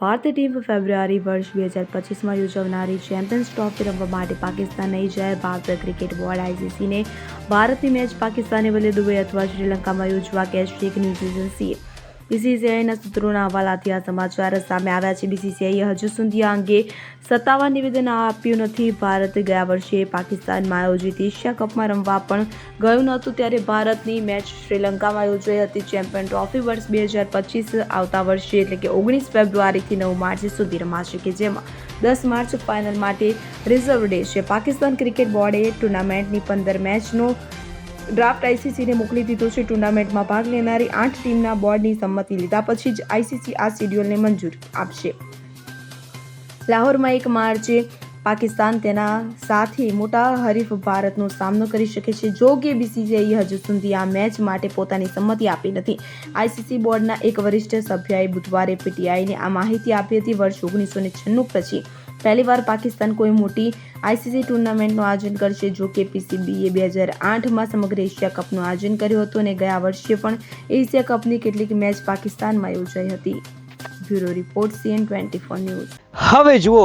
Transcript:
ભારતીય ટીમ ફેબ્રુઆરી વર્ષ બે હજાર પચીસમાં યોજાનારી ચેમ્પિયન્સ ટ્રોફી રમવા માટે પાકિસ્તાન નહીં જાય ભારતીય ક્રિકેટ બોર્ડ આઈસીસીને ભારતની મેચ પાકિસ્તાને બદલે દુબઈ અથવા શ્રીલંકામાં યોજવા કેશ એક ન્યૂઝ એજન્સીએ બીસીસીઆઈના સૂત્રોના હવાલાથી આ સમાચાર સામે આવ્યા છે. બીસીસીઆઈએ હજુ સુધી આ અંગે સત્તાવાર નિવેદન આપ્યું નથી. ભારત ગયા વર્ષે પાકિસ્તાનમાં આયોજિત એશિયા કપમાં રમવા પણ ગયું નહોતું. ત્યારે ભારતની મેચ શ્રીલંકામાં યોજાઈ હતી. ચેમ્પિયન ટ્રોફી વર્ષ બે હજાર પચીસ આવતા વર્ષે એટલે કે ઓગણીસ ફેબ્રુઆરીથી નવ માર્ચ સુધી રમાશે કે જેમાં દસ માર્ચ ફાઇનલ માટે રિઝર્વ ડે છે. પાકિસ્તાન ક્રિકેટ બોર્ડે ટુર્નામેન્ટની પંદર મેચનો ડ્રાફ્ટ આઈસીસીને મોકલી દીધો છે. ટુર્નામેન્ટમાં ભાગ લેનારી આઠ ટીમના બોર્ડની સંમતિ લીધા પછી જ આઈસીસી આ શેડ્યુલને મંજૂરી આપશે. લાહોરમાં એક માર્ચે પાકિસ્તાન તેના સાથી મોટા હરીફ ભારતનો સામનો કરી શકે છે. જો કે બીસીસીઆઈએ હજુ સુધી આ મેચ માટે પોતાની સંમતિ આપી નથી. આઈસીસી બોર્ડના એક વરિષ્ઠ સભ્યએ બુધવારે પીટીઆઈને આ માહિતી આપી હતી વર્ષ ઓગણીસો ને છન્નું પછી. પહેલીવાર પાકિસ્તાન કોઈ મોટી આઈસીસી ટુર્નામેન્ટનું આયોજન કરશે જો કે પીસીબીએ બે હજાર આઠમાં સમગ્ર એશિયા કપનું આયોજન કર્યું હતું અને ગયા વર્ષે પણ એશિયા કપની કેટલીક મેચ પાકિસ્તાનમાં યોજાઈ હતી. Bureau report CN twenty four news. હવે જુઓ